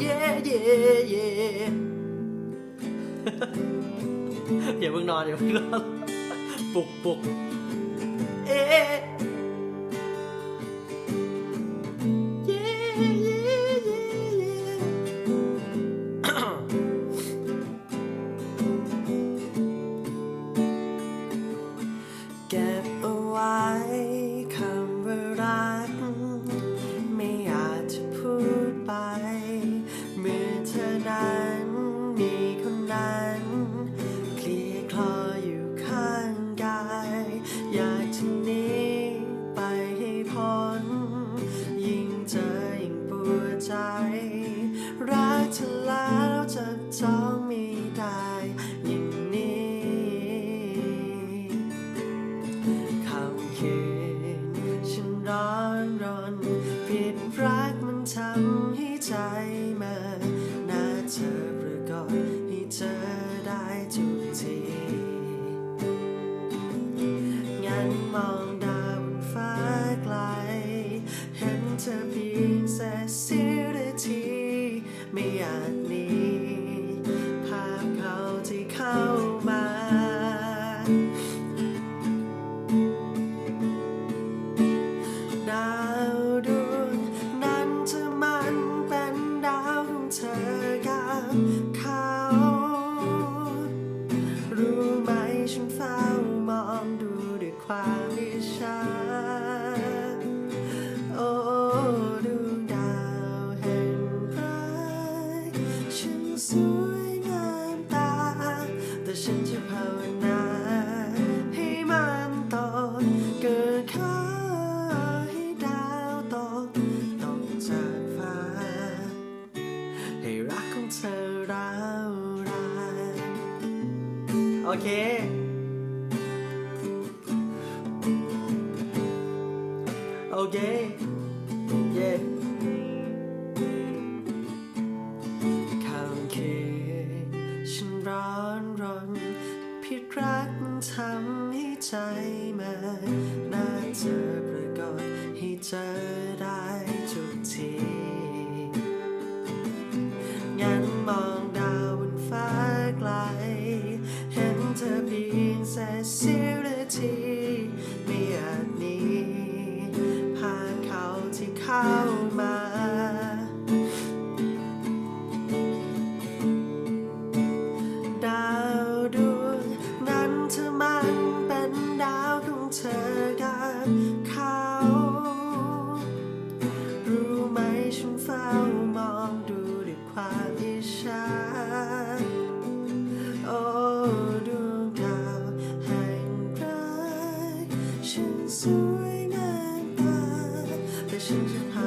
เย่เย่เย่อย่าเพิ่งนอนอย่าเพิ่งนอนปลุกปลุกเอ๊ ก ไม่อยาจหนีภาพเขาที่เข้ามาดาวดวงนั้นจะมันเป็นดาวของเธอกับเขา รู้ไหมฉันเฝ้ามองดูด้วยความอิจฉา สวยงามตา แต่ฉันจะภาวนาให้มันตกเกิดข้อให้ดาวตกตกจากฟ้า ให้รักของเธอร้าวรานโอเคโอเค ผิดรักมันทำให้ใจมันน่าจอปรากฏให้เจอได้ทุกทีงั้นมองดาวบนฟ้าไกล เห็นเธอเพียงแค่สิ้ยวนาทีไม่อาจหนีพาเขาที่เขา 心情好。